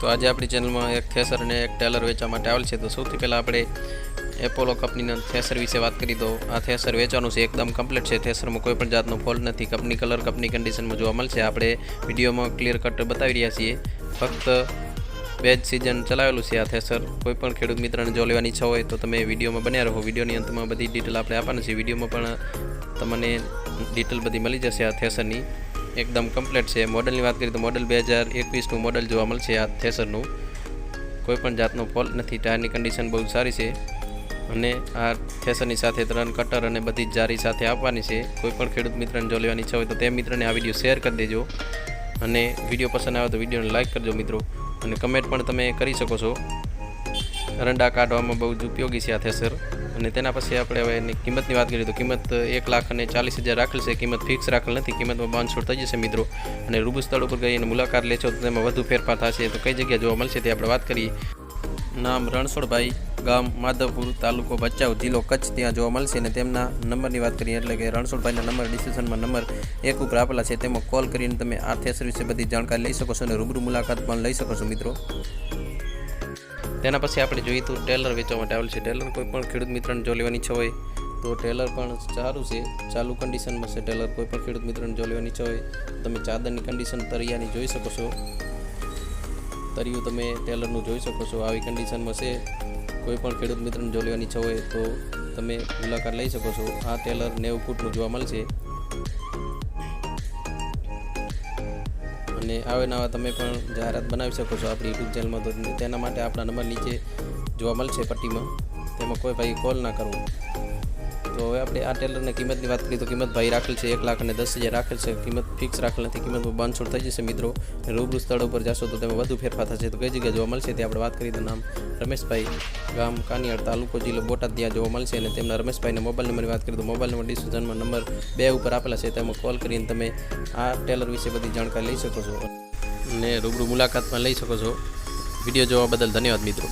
તો આજે આપણી ચેનલમાં એક થેસર અને એક ટેલર વેચવા માટે આવેલ છે. તો સૌથી પહેલાં આપણે એપોલો કંપનીના થેસર વિશે વાત કરી. તો આ થેસર વેચવાનું છે એકદમ કમ્પ્લીટ છે. થેસરમાં કોઈ પણ જાતનો ફોલ્ટ નથી. કંપની કલર કંપની કન્ડિશનમાં જોવા મળશે. આપણે વિડીયોમાં ક્લિયર કટ બતાવી રહ્યા છીએ. ફક્ત બે જ સિઝન ચલાવેલું છે આ થેસર. કોઈ પણ ખેડૂત મિત્રને જો લેવાની ઈચ્છા હોય તો તમે વિડીયોમાં બન્યા રહો. વિડીયોની અંતમાં બધી ડિટેલ આપણે આપવાની છે વિડીયોમાં પણ તમને ડિટેલ બધી મળી જશે આ થેસરની. એકદમ કમ્પ્લીટ છે. મોડલની વાત કરીએ તો મોડલ બે હજાર એકવીસનું મોડલ જોવા મળશે આ થેસરનું. કોઈપણ જાતનો ફોલ્ટ નથી. ટાયરની કન્ડિશન બહુ સારી છે અને આ થેસરની સાથે ત્રણ કટર અને બધી જ જારી સાથે આપવાની છે. કોઈ પણ ખેડૂત મિત્રને જો લેવાની ઈચ્છા હોય તો તે મિત્રને આ વીડિયો શેર કરી દેજો અને વીડિયો પસંદ આવે તો વિડીયોને લાઇક કરજો મિત્રો. અને કમેન્ટ પણ તમે કરી શકો છો. રંડા કાઢવામાં બહુ જ ઉપયોગી છે આ થેસર. અને તેના પછી આપણે હવે એની કિંમતની વાત કરીએ તો કિંમત એક લાખ અને ચાલીસ હજાર રાખેલ છે. કિંમત ફિક્સ રાખેલ નથી. કિંમતમાં બાંધછોડ થઈ જશે મિત્રો. અને રૂબુ સ્થળ ઉપર ગઈ અને મુલાકાત લેશો તો તેમાં વધુ ફેરફાર થશે. તો કઈ જગ્યાએ જોવા મળશે તે આપણે વાત કરીએ. નામ રણછોડભાઈ, ગામ માધવપુર, તાલુકો ભચાઉ, જિલ્લો કચ્છ. ત્યાં જોવા મળશે અને તેમના નંબરની વાત કરીએ એટલે કે રણછોડભાઈના નંબર, ડિસ્ક્રિપ્શનમાં નંબર એક ઉપર આપેલા છે. તેમાં કોલ કરીને તમે આ થેસર વિશે બધી જાણકારી લઈ શકો છો અને રૂબરૂ મુલાકાત પણ લઈ શકો છો મિત્રો. તેના પછી આપણે જોઈએ તો ટેલર વેચવા માટે આવેલ છે. ટેલર કોઈ પણ ખેડૂત મિત્રને જો લેવાની ઈચ્છા હોય તો ટેલર પણ સારું છે. ચાલુ કન્ડિશનમાં છે ટેલર. કોઈ પણ ખેડૂત મિત્રને જો લેવાની ઈચ્છા હોય, તમે ચાદરની કન્ડિશન તરિયાની જોઈ શકો છો. તરિયું તમે ટેલરનું જોઈ શકો છો. આવી કન્ડિશનમાં છે. કોઈ પણ ખેડૂત મિત્રને જો લેવાની ઈચ્છા હોય તો તમે મુલાકાત લઈ શકો છો. આ ટેલર નેવું ફૂટનું જોવા મળશે. અને આવે નવા તમે પણ જાહેરાત બનાવી શકો છો આપણી યુટ્યુબ ચેનલમાં તો તેના માટે આપણા નંબર નીચે જોવા મળશે પટ્ટીમાં. તેમાં કોઈ ભાઈ કોલ ના કરવો. તો હવે આપણે આ ટેલરની કિંમતની વાત કરીએ તો કિંમત ભાઈ રાખેલ છે એક લાખ અને દસ હજાર રાખેલ છે. કિંમત ફિક્સ રાખેલ નથી. કિંમતમાં બાંધછોડ થઈ જશે મિત્રો. રૂબરૂ સ્થળ ઉપર જશો તો તેમાં વધુ ફેરફાર થશે. તો કઈ જગ્યાએ જોવા મળશે તે આપણે વાત કરીએ. તો નામ રમેશભાઈ ગામ કાનિયાડ તાલુકો, જિલ્લો બોટાદ. ત્યાં જોવા મળશે અને તેમના રમેશભાઈના મોબાઈલ નંબરની વાત કરીએ તો મોબાઈલ નંબર ડિસ્ક્રિપ્શનમાં નંબર બે ઉપર આપેલા છે. તેમાં કોલ કરીને તમે આ ટેલર વિશે બધી જાણકારી લઈ શકો છો. અને રૂબરૂ મુલાકાત પણ લઈ શકો છો. વીડિયો જોવા બદલ ધન્યવાદ મિત્રો.